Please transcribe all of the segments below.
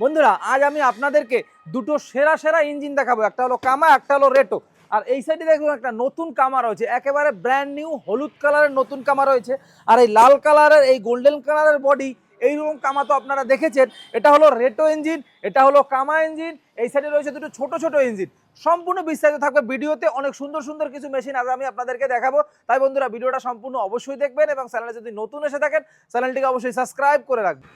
বন্ধুরা, আজ আমি আপনাদেরকে দুটো সেরা সেরা ইঞ্জিন দেখাবো। একটা হলো কামা একটা হলো রেটো আর এই সাইডে দেখুন একটা নতুন কামা রয়েছে। একেবারে ব্র্যান্ড নিউ হলুদ কালারের নতুন কামা রয়েছে। আর এই লাল কালারের এই গোল্ডেন কালারের বডি এইরকম কামা তো আপনারা দেখেছেন। এটা হলো রেটো ইঞ্জিন এটা হলো কামা ইঞ্জিন এই সাইডে রয়েছে দুটো ছোট ছোট ইঞ্জিন সম্পূর্ণ বিস্তারিত থাকবে ভিডিওতে। অনেক সুন্দর সুন্দর কিছু মেশিন আজ আমি আপনাদেরকে দেখাবো। তাই বন্ধুরা, ভিডিওটা সম্পূর্ণ অবশ্যই দেখবেন এবং চ্যানেলে যদি নতুন এসে থাকেন চ্যানেলটিকে অবশ্যই সাবস্ক্রাইব করে রাখবেন।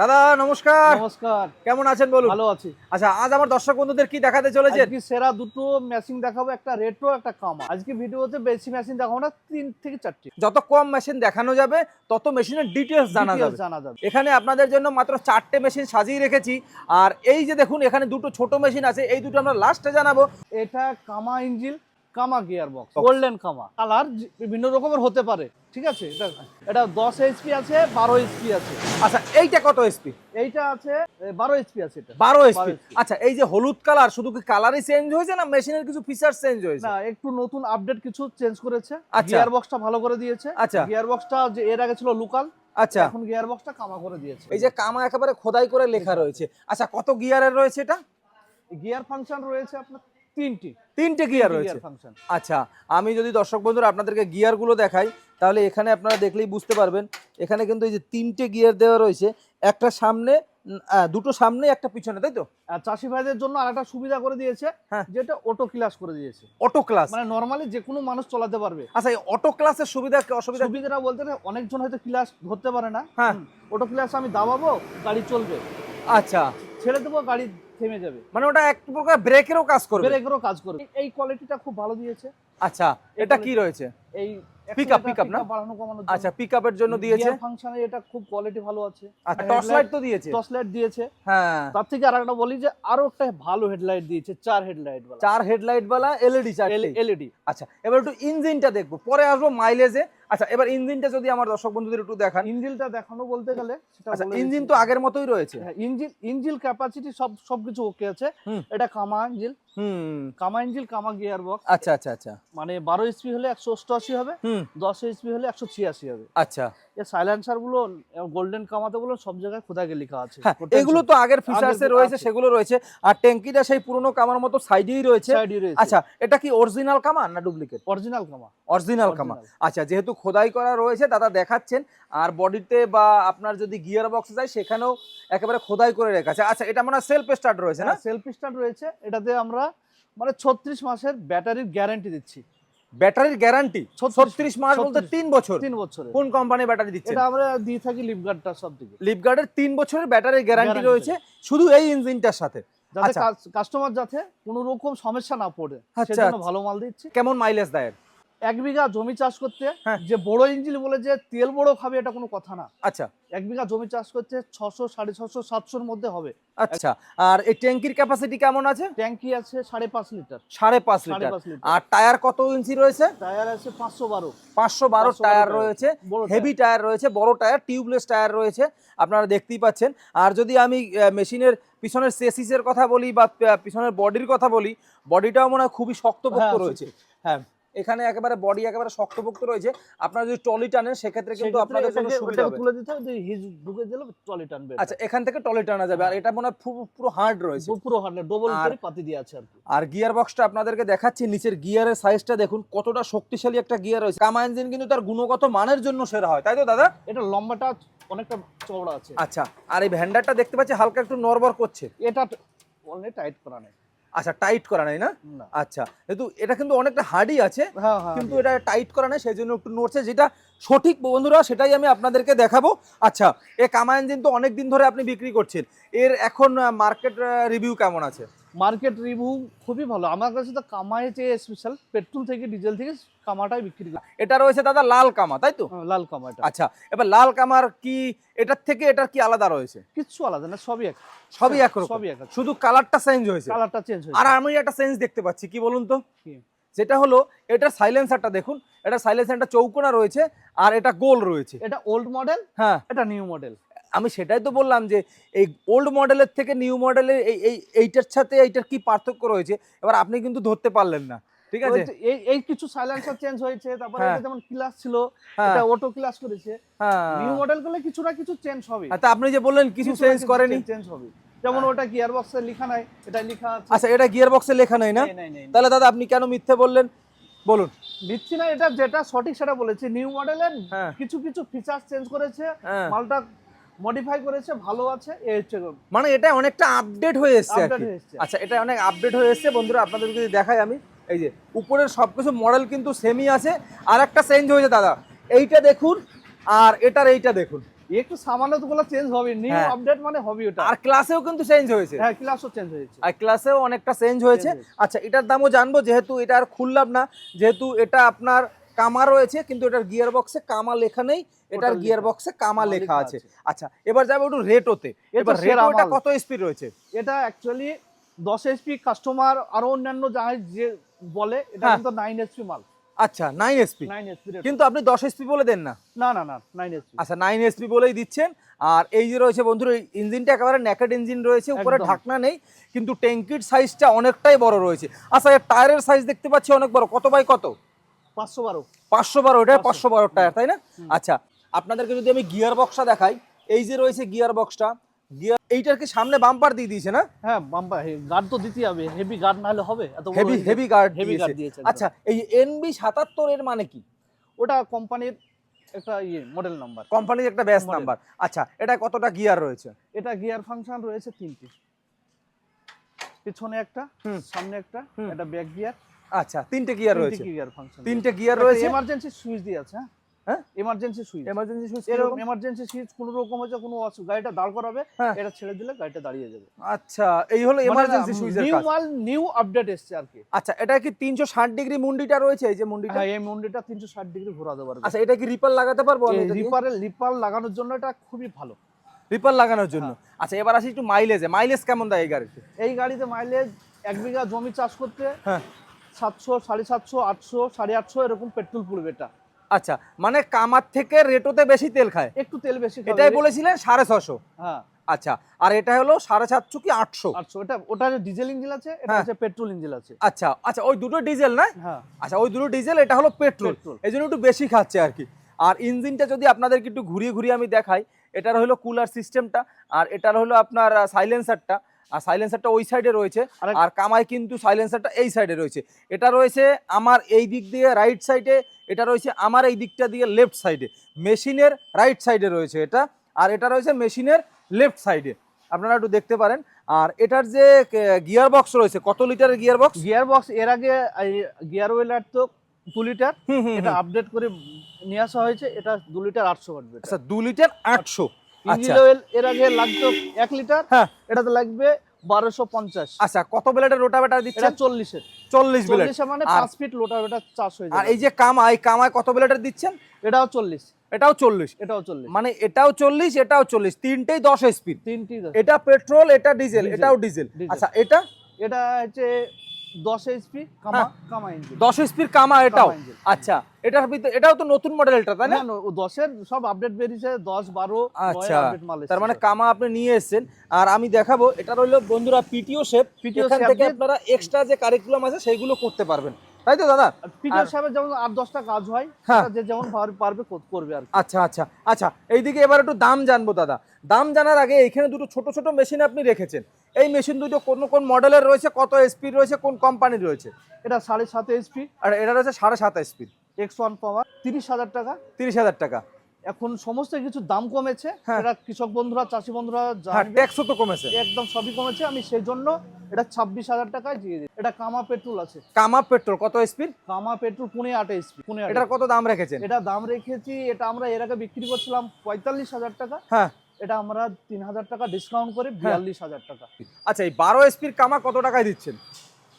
দাদা নমস্কার। নমস্কার। কেমন আছেন বলুন? ভালো আছি। আচ্ছা আজ আমার দর্শক বন্ধুদের কি দেখাতে চলেছেন? আজকে সেরা দুটো মেশিন দেখাবো একটা রেট্রো একটা কামা আজকে ভিডিওতে বেশি মেশিন দেখাবো না তিন থেকে চারটি। যত কম মেশিন দেখানো যাবে তত মেশিনের ডিটেলস জানা যাবে। জানা যাবে। এখানে আপনাদের জন্য মাত্র চারটে মেশিন সাজিয়ে রেখেছি। আর এই যে দেখুন এখানে দুটো ছোট মেশিন আছে এই দুটো আমরা লাস্টে জানাব। এটা Kama engine Kama gear box golden Kama colour বিভিন্ন রকমের হতে পারে ঠিক আছে? এটা এটা দশ এইচপি আছে বারো এইচপি আছে। আচ্ছা এইটা কত এইচপি এইটা আছে বারো এইচপি আছে এটা। বারো এসপি 12 HP আচ্ছা এই যে হলুদ কালার শুধু কি কালারই চেঞ্জ হয়েছে না মেশিনের কিছু ফিচার চেঞ্জ হয়েছে? না একটু নতুন আপডেট কিছু চেঞ্জ করেছে। আচ্ছা। গিয়ার বক্সটা ভালো করে দিয়েছে। আচ্ছা। গিয়ার বক্সটা যে এর আগে ছিল লোকাল আচ্ছা। এখন গিয়ার বক্সটা কামা করে দিয়েছে। এই যে কামা একেবারে খোদাই করে লেখা রয়েছে। আচ্ছা কত গিয়ারের রয়েছে এটা? গিয়ার ফাংশন রয়েছে আপনার তিনটি। তিনটে গিয়ার রয়েছে। আচ্ছা আমি যদি দর্শক বন্ধুরা আপনাদেরকে গিয়ারগুলো দেখাই তাহলে এখানে আপনারা দেখলেই বুঝতে পারবেন এখানে কিন্তু এই যে তিনটে গিয়ার দেওয়া রয়েছে একটা সামনে দুটো সামনে একটা পিছনে তাই তো? চাষি ভাইদের জন্য আরেকটা সুবিধা করে দিয়েছে হ্যাঁ। যেটা অটো ক্লাস করে দিয়েছে। অটো ক্লাস মানে নরমালি যে কোনো মানুষ চালাতে পারবে। আচ্ছা এই অটো ক্লাসের সুবিধা কি অসুবিধা? সুবিধাটা বলতে অনেকজন হয়তো ক্লাস ধরতে পারে না। হ্যাঁ। অটো ক্লাস আমি দাবাবো গাড়ি চলবে। আচ্ছা। ছেড়ে দেবো গাড়ি থেমে যাবে। মানে ওটা এক প্রকার ব্রেকেরও কাজ করবে। ব্রেকেরও কাজ করবে। এই কোয়ালিটিটা খুব ভালো দিয়েছে। আচ্ছা এটা কি রয়েছে? এই pick up না? বাড়ানো কমানো আচ্ছা পিক আপের জন্য দিয়েছে। ফাংশনে এটা খুব কোয়ালিটি ভালো আছে। আচ্ছা টর্চ লাইট তো দিয়েছে। টর্চ লাইট দিয়েছে। হ্যাঁ। তার থেকে আর একটা বলি যে আরও একটা ভালো হেডলাইট দিয়েছে চার হেডলাইট वाला চার হেডলাইট বালা এলইডি চারটে। এলইডি আচ্ছা এবার একটু ইঞ্জিনটা দেখব। পরে আসব মাইলেজে আচ্ছা এবার ইঞ্জিনটা যদি আমার দর্শক বন্ধুদের একটু দেখান। ইঞ্জিনটা দেখানো বলতে গেলে সেটা আচ্ছা ইঞ্জিন তো আগের মতোই রয়েছে? হ্যাঁ, ইঞ্জিন ইঞ্জিন ক্যাপাসিটি সব সবকিছু ওকে আছে। এটা কামা ইঞ্জিন। হুম কামা ইঞ্জিন কামা গিয়ার বক্স আচ্ছা আচ্ছা আচ্ছা। মানে বারো হলে একশো অষ্টআশি হবে দশ এইচপি হলে একশো ছিয়াশি হবে। আচ্ছা। এই সাইলেন্সারগুলো গোল্ডেন কামাতে গুলো সব জায়গায় খোদাকে লেখা আছে। হ্যাঁ এগুলো তো আগের ফিচার্সে রয়েছে সেগুলো রয়েছে। আর ট্যাঙ্কিটা সেই পুরনো কামার মতো সাইডেই রয়েছে। Side এ রয়েছে। আচ্ছা এটা কি অরিজিনাল না ডুপ্লিকেট অরিজিনাল কামা। অরিজিনাল কামা। আচ্ছা যেহেতু খোদাই করা রয়েছে দাদা দেখাচ্ছেন আর বডিতে বা আপনার যদি গিয়ার বক্সে যায় সেখানেও একেবারে খোদাই করে রেখেছে আচ্ছা এটা মানে সেলফ স্টার্ট রয়েছে না? সেলফ স্টার্ট রয়েছে। এটাতে আমরা মানে ছত্রিশ মাসের ব্যাটারির গ্যারান্টি দিচ্ছি। ব্যাটারির গ্যারান্টি? ছত্রিশ মাস বলতে তিন বছর? তিন বছর কোন কোম্পানি ব্যাটারি দিচ্ছে? এটা আমরা দিয়ে থাকি লিপগার্ডটা সব দিকে লিপগার্ডের তিন বছরের ব্যাটারির গ্যারান্টি রয়েছে। শুধু এই ইঞ্জিনটার সাথে। যাতে আচ্ছা। কাস্টমার যাতে কোনো রকম সমস্যা না পড়ে আচ্ছা, সেজন্য আচ্ছা। ভালো মাল দিচ্ছে। কেমন মাইলেজ দেয়? এক বিঘা জমি চাষ করতে হ্যাঁ। যে বড় ইঞ্জিন বলে যে তেল বড় খাবে এটা কোনো কথা না। আচ্ছা। এক বিঘা জমি চাষ করতে ছশো সাড়ে ছশো সাতশোর মধ্যে হবে। আচ্ছা আর এই ট্যাঙ্কির ক্যাপাসিটি কেমন আছে? ট্যাঙ্কি আছে সাড়ে পাঁচ লিটার। সাড়ে পাঁচ লিটার। আর টায়ার কত ইঞ্চি রয়েছে? টায়ার আছে পাঁচশো বারো। পাঁচশো বারো টায়ার টায়ার। রয়েছে। Heavy tyre. রয়েছে বড় টায়ার টিউবলেস টায়ার রয়েছে আপনারা দেখতেই পাচ্ছেন। আর যদি আমি মেশিনের পিছনের সেসিসের কথা বলি বা পিছনের বডির কথা বলি বডিটাও মনে হয় খুবই শক্তপোক্ত হ্যাঁ, রয়েছে। হ্যাঁ। এখানে একেবারে বডি একেবারে শক্তপোক্ত রয়েছে। আপনারা যদি টলি টানেন সেক্ষেত্রে কিন্তু আপনাদের এটাকে- সুবিধা হবে। তুলে দিতে হবে হিজ ঢুকে দিলে ট্রলি টানবে। আচ্ছা এখান থেকে টলি টানা যাবে। আর এটা মনে হয় পুরো- হার্ড রয়েছে। পুরো হান্ড্রেড ডবল করে পাতি দিয়ে আছে আর আর গিয়ার বক্সটা আপনাদেরকে দেখাচ্ছি নিচের গিয়ারের সাইজটা দেখুন কতটা শক্তিশালী একটা গিয়ার রয়েছে। কামা ইঞ্জিন কিন্তু তার গুণগত মানের জন্য সেরা হয় তাই তো দাদা? এটা লম্বাটা অনেকটা চওড়া আছে। আচ্ছা আর এই ভ্যান্ডারটা দেখতে পাচ্ছি হালকা একটু নরবর করছে। এটা অনেক টাইট করা নেই। আচ্ছা টাইট করা নাই না? আচ্ছা কিন্তু এটা কিন্তু অনেকটা হার্ডই আছে হ্যাঁ হ্যাঁ কিন্তু এটা টাইট করা নাই সেই জন্য একটু নড়ছে যেটা সঠিক বন্ধুরা সেটাই আমি আপনাদেরকে দেখাবো। আচ্ছা এ কামা ইঞ্জিন তো অনেক দিন ধরে আপনি বিক্রি করছেন। এর এখন মার্কেট রিভিউ কেমন আছে? মার্কেট রিভিউ খুবই ভালো। আমার কাছে তো কামাই চেয়ে স্পেশাল পেট্রোল থেকে ডিজেল থেকে কামাটাই বিক্রি করি। এটা রয়েছে দাদা লাল কামা তাই তো? হ্যাঁ, লাল কামাটা। আচ্ছা এবার লাল কামার কি এটার থেকে এটার কি আলাদা রয়েছে? কিচ্ছু আলাদা না সবই এক। সবই একরকম সবই এক শুধু কালারটা চেঞ্জ হয়েছে। কালারটা চেঞ্জ হয়েছে। আর আমি একটা চেঞ্জ দেখতে পাচ্ছি কি বলুন তো? কি? যেটা হলো এটা সাইলেন্সারটা দেখুন এটা সাইলেন্সারটা চৌকোনা রয়েছে আর এটা গোল রয়েছে। এটা ওল্ড মডেল হ্যাঁ। এটা নিউ মডেল আমি সেটাই তো বললাম যে এই ওল্ড মডেলের থেকে নিউ মডেলের এই এই এইটার সাথে এইটার কি পার্থক্য রয়েছে এবার আপনি কিন্তু ধরতে পারলেন না। ঠিক আছে? এই এই কিছু সাইলেন্সার চেঞ্জ হয়েছে তারপরে হ্যাঁ। এটা যেমন ক্লাস ছিল হ্যাঁ। এটা অটো ক্লাস করেছে। হ্যাঁ। নিউ মডেল করলে কিছু না কিছু চেঞ্জ হবে তা আপনি যে বললেন কিছু চেঞ্জ করেনি। চেঞ্জ হবে যেমন ওটা গিয়ার বক্সে লেখা নাই এটা লেখা আছে। আচ্ছা এটা গিয়ার বক্সে লেখা নেই না। তাহলে দাদা আপনি কেন মিথ্যে বললেন? বলুন। দিচ্ছি না এটা যেটা সঠিক সেটা বলেছি। নিউ মডেলের হ্যাঁ। কিছু কিছু ফিচার চেঞ্জ করেছে হ্যাঁ। মালটা মডিফাই করেছে ভালো আছে এই হচ্ছে মানে এটা অনেকটা আপডেট হয়ে হয়ে এসছে। আচ্ছা এটা অনেক আপডেট হয়ে এসছে। বন্ধুরা আপনাদেরকে যদি দেখাই আমি এই যে উপরের সবকিছু মডেল কিন্তু সেমই আছে। আর একটা চেঞ্জ হয়েছে দাদা। এইটা দেখুন আর এটার এইটা দেখুন। একটু সামান্য তো গুলো চেঞ্জ হবে নিউ। আপডেট মানে হবে ওটা। আর ক্লাসেও কিন্তু চেঞ্জ হয়েছে। হ্যাঁ ক্লাসও চেঞ্জ হয়েছে। আর ক্লাসেও অনেকটা চেঞ্জ হয়েছে। আচ্ছা এটার দামও জানব যেহেতু এটা আর খুললাম না যেহেতু এটা আপনার কামা রয়েছে কিন্তু এটার গিয়ার বক্সে কামা লেখা নেই এটার গিয়ার বক্সে কামা লেখা আছে। আচ্ছা এবার যাব একটু রেটোতে এবার রেটোটা কত স্পিড রয়েছে? এটা অ্যাকচুয়ালি দশ এইচপি কাস্টমার আরও অন্যান্য যাই যে বলে এটা হ্যাঁ। কিন্তু নাইন এইচপি মাল। আচ্ছা নাইন এসপি নাইন এইচপি কিন্তু আপনি দশ এসপি বলে দেন না? না না না নাইন এইচপি আচ্ছা নাইন এসপি বলেই দিচ্ছেন। আর এই যে রয়েছে বন্ধুরা এই ইঞ্জিনটা একেবারে ন্যাকেড ইঞ্জিন রয়েছে উপরে ঢাকনা নেই কিন্তু ট্যাঙ্কির সাইজটা অনেকটাই বড় রয়েছে। আচ্ছা এর টায়ারের সাইজ দেখতে পাচ্ছি অনেক বড়। কত বাই কত? পাঁচশো বারো। পাঁচশো বারো এটা পাঁচশো। পাঁচশো। বারো টায়ার তাই না? আচ্ছা আপনাদেরকে যদি আমি গিয়ার বক্সটা দেখাই এই যে রয়েছে গিয়ার বক্সটা গিয়ার এইটার কি সামনে বাম্পার দিয়ে দিয়েছে না? হ্যাঁ বাম্পা গার্ড তো দিতেই হবে। হেভি গার্ড না হলে হবে এত বড় হেভি engine। হেভি গার্ড দিয়েছে। আচ্ছা এই এনবি সাতাত্তর এর মানে কি? ওটা কোম্পানির একটা ইয়ে মডেল নাম্বার কোম্পানির একটা Model। নাম্বার আচ্ছা এটা কতটা গিয়ার রয়েছে? এটা গিয়ার ফাংশন রয়েছে তিনটি। পিছনে একটা। সামনে একটা। এটা ব্যাক গিয়ার আচ্ছা তিনটে গিয়ার রয়েছে। গিয়ার ফাংশন তিনটে গিয়ার রয়েছে? এমার্জেন্সি সুইচ দিয়ে আছে হ্যাঁ? হ্যাঁ? এমার্জেন্সি সুইচ এমার্জেন্সি সুইচ এরকম এমার্জেন্সি সুইচ কোনো রকম হচ্ছে কোনো গাড়িটা দাঁড় করাবে হ্যাঁ। এটা ছেড়ে দিলে গাড়িটা দাঁড়িয়ে যাবে। আচ্ছা এই হলো এমার্জেন্সি সুইচের নিউ মাল নিউ আপডেট এসছে আর কি। আচ্ছা এটা কি তিনশো ষাট ডিগ্রি মুন্ডিটা রয়েছে? এই যে মুন্ডিটা? হ্যাঁ এই ডিগ্রি ঘোরাতে পারবে আচ্ছা এটা কি রিপার লাগাতে পারব আমি লিপার লাগানোর জন্য এটা খুবই ভালো। রিপার লাগানোর জন্য। আচ্ছা এবার আসি একটু মাইলেজে মাইলেজ কেমন দেয় এই গাড়িতে? এই গাড়িতে মাইলেজ এক বিঘা জমি চাষ করতে হ্যাঁ। সাতশো সাড়ে সাতশো আটশো সাড়ে আটশো এরকম পেট্রোল পড়বে এটা। আচ্ছা মানে কামার থেকে রেটোতে বেশি তেল খায়? একটু তেল বেশি এটাই বলেছিলেন সাড়ে ছশো হ্যাঁ। আচ্ছা আর এটা হলো সাড়ে সাতশো কি আটশো? আটশো। এটা ওটা ডিজেল ইঞ্জিন আছে এটা হ্যাঁ। হচ্ছে পেট্রোল ইঞ্জিন আছে। আচ্ছা আচ্ছা ওই দুটো ডিজেল না? হ্যাঁ। আচ্ছা ওই দুটো ডিজেল এটা হলো পেট্রোল। পেট্রোল। এই জন্য একটু বেশি খাচ্ছে আর কি। আর ইঞ্জিনটা যদি আপনাদেরকে একটু ঘুরিয়ে ঘুরিয়ে আমি দেখাই এটার হলো কুলার সিস্টেমটা আর এটার হলো আপনার সাইলেন্সারটা আর সাইলেন্সারটা ওই সাইডে রয়েছে। আর কামাই কিন্তু সাইলেন্সারটা এই সাইডে রয়েছে। এটা রয়েছে আমার এই দিক দিয়ে রাইট সাইডে এটা রয়েছে আমার এই দিকটা দিয়ে লেফট সাইডে মেশিনের রাইট সাইডে রয়েছে এটা আর এটা রয়েছে মেশিনের লেফট সাইডে আপনারা একটু দেখতে পারেন। আর এটার যে গিয়ার বক্স রয়েছে কত লিটারের গিয়ার বক্স গিয়ার বক্স এর আগে গিয়ার ওয়েলার তো দু লিটার এটা আপডেট করে নিয়ে আসা হয়েছে। এটা দু লিটার আটশো আচ্ছা দু লিটার আটশো। ইঞ্জিন আচ্ছা অয়েল এর আগে লাগতো এক লিটার হ্যাঁ। এটাতে লাগবে বারোশো পঞ্চাশ। আচ্ছা কত ব্লেডের রোটাভেটার এটা দিচ্ছেন? চল্লিশের। চল্লিশ ব্লেড। মানে পাঁচ ফিট এটা চাষ হয়ে আর এই যে কামাই কামায় কত ব্লেডের দিচ্ছেন? এটাও চল্লিশ। এটাও চল্লিশ। এটাও চল্লিশ। মানে এটাও চল্লিশ এটাও চল্লিশ। তিনটেই দশ স্পিড তিনটি এটা পেট্রোল এটা ডিজেল এটাও ডিজেল। আচ্ছা এটা? এটা হচ্ছে দশ এইচপি কামা হ্যাঁ। কামা ইঞ্জিন কামা এটাও? আচ্ছা এটাও তো নতুন মডেলটা তাই না? সব আপডেট বেরিয়েছে আচ্ছা তার মানে কামা আপনি নিয়ে এসেছেন। আর আমি দেখাবো এটা রইল বন্ধুরা পিটিও শেপ থেকে আপনারা এক্সট্রা যে কারিকুলাম আছে সেইগুলো করতে পারবেন। তাই তো দাদা? পিটিও সাহেবের যেমন আট দশটা কাজ হয় হ্যাঁ। যে যেমন পারবে করবে আর আচ্ছা আচ্ছা আচ্ছা এইদিকে এবার একটু দাম জানব দাদা। দাম জানার আগে এখানে দুটো ছোট ছোট মেশিন আপনি রেখেছেন। এই মেশিন দুটো কোন কোন মডেলের রয়েছে কত এসপি রয়েছে কোন কোম্পানির রয়েছে? এটা সাড়ে সাত এইচপি আর এটা রয়েছে সাড়ে সাত এসপি এক্স ওয়ান পাওয়ার তিরিশ হাজার টাকা। তিরিশ হাজার টাকা। এখন সমস্ত কিছু দাম কমেছে। হ্যাঁ। এটা কৃষক বন্ধুরা চাষি বন্ধুরা ট্যাক্সও তো কমেছে। একদম সবই কমেছে। আমি সেই জন্য এটা ছাব্বিশ হাজার টাকায় দিয়ে দিই। এটা কামা পেট্রোল আছে। কামা পেট্রোল কত স্পিড কামা পেট্রোল পুনে আট এইচপি পুনে এটার কত দাম রেখেছেন? এটা দাম রেখেছি এটা আমরা এর আগে বিক্রি করছিলাম পঁয়তাল্লিশ হাজার টাকা। হ্যাঁ। এটা আমরা তিন হাজার টাকা ডিসকাউন্ট করে বিয়াল্লিশ হাজার টাকা। আচ্ছা এই বারো স্পিড কামা কত টাকায় দিচ্ছেন?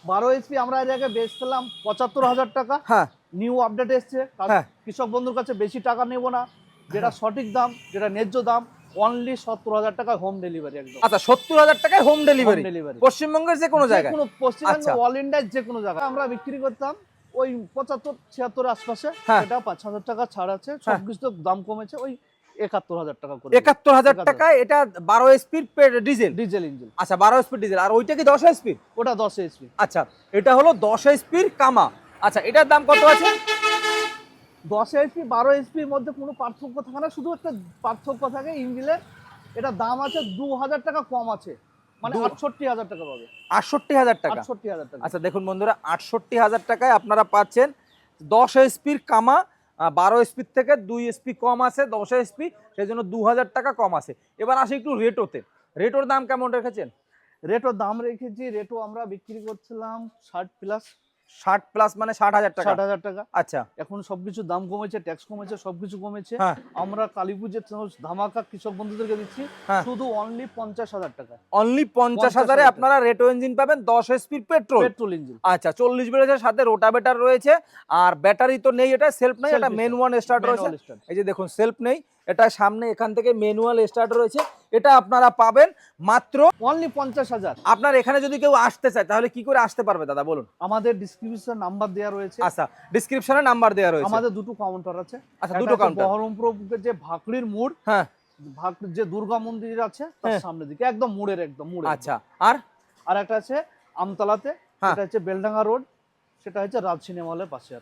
বারো এইচপি আমরা এর আগে বেচছিলাম পঁচাত্তর হাজার টাকা। হ্যাঁ। নিউ আপডেট এসছে। হ্যাঁ। কৃষক বন্ধুর কাছে বেশি টাকা নেব না। যেটা সঠিক দাম যেটা ন্যায্য দাম অনলি সত্তর হাজার টাকা হোম ডেলিভারি একদম। আচ্ছা সত্তর হাজার টাকায় হোম ডেলিভারি ডেলিভারি পশ্চিমবঙ্গের যে কোনো জায়গায়। কোনো পশ্চিমবঙ্গ আচ্ছা। অল ইন্ডিয়ার যে কোনো জায়গায়। আমরা বিক্রি করতাম ওই পঁচাত্তর ছিয়াত্তর আশপাশে। হ্যাঁ। এটা পাঁচ হাজার টাকা ছাড় আছে। সব কিছু দাম কমেছে। ওই একাত্তর হাজার টাকা করে। একাত্তর হাজার এটা বারো স্পিড ডিজেল ডিজেল ইঞ্জিন আচ্ছা বারো স্পিড ডিজেল আর ওইটা কি দশ স্পিড ওটা দশ আচ্ছা এটা হলো দশ স্পিড কামা। আচ্ছা এটার দাম কত আছে? দশ বারো মধ্যে কোনো পার্থক্য থাকে না শুধু একটা পার্থক্য থাকে ইঞ্জিনের এটা দাম আছে দু হাজার টাকা কম আছে। মানে আটষট্টি হাজার টাকা পাবে। আটষট্টি হাজার টাকা। আটষট্টি হাজার টাকা। আচ্ছা দেখুন বন্ধুরা আটষট্টি হাজার টাকায় আপনারা পাচ্ছেন দশ এসপির কামা বারো এসপির থেকে দুই এসপি কম আছে, দশ এসপি সেই জন্য দু হাজার টাকা কম আছে। এবার আসি একটু রেটোতে। রেটোর দাম কেমন রেখেছেন? রেটও দাম রেখেছি, রেটো আমরা বিক্রি করছিলাম ষাট প্লাস ষাট প্লাস মানে ষাট হাজার টাকা। ষাট হাজার টাকা। আচ্ছা। এখন সবকিছু দাম কমেছে ট্যাক্স কমেছে সবকিছু কমেছে। হ্যাঁ। আমরা কালী পুজোর ধামাকা কৃষক বন্ধুদেরকে দিচ্ছি হ্যাঁ। শুধু অনলি পঞ্চাশ হাজার টাকা। অনলি পঞ্চাশ 50,000 হাজারে আপনারা রেটো ইঞ্জিন পাবেন দশ এসপির পেট্রোল পেট্রোল ইঞ্জিন আচ্ছা চল্লিশ বেড়েছে সাথে রোটাভেটার রয়েছে। আর ব্যাটারি তো নেই এটা সেলফ নেই এটা মেন ওয়ান স্টার্ট রয়েছে। এই যে দেখুন সেলফ নেই। এটা সামনে এখান থেকে ম্যানুয়াল স্টার্ট রয়েছে। এটা আপনারা পাবেন মাত্র অনলি পঞ্চাশ হাজার। আপনার এখানে যদি কেউ আসতে চায় তাহলে কি করে আসতে পারবে দাদা বলুন? আমাদের ডিসক্রিপশন নাম্বার দেওয়া রয়েছে। আচ্ছা ডিসক্রিপশনে নাম্বার দেওয়া রয়েছে। আমাদের দুটো কাউন্টার আছে। আচ্ছা দুটো কাউন্টার যে ভাকড়ির মোড় হ্যাঁ। যে দুর্গা মন্দির আছে তার হ্যাঁ। সামনের দিকে একদম মোড়ের একদম মোড়ে আচ্ছা আর? আর একটা আছে আমতলাতে হ্যাঁ। সেটা হচ্ছে বেলডাঙ্গা রোড সেটা হচ্ছে রাজ সিনেমা হলের পাশে আর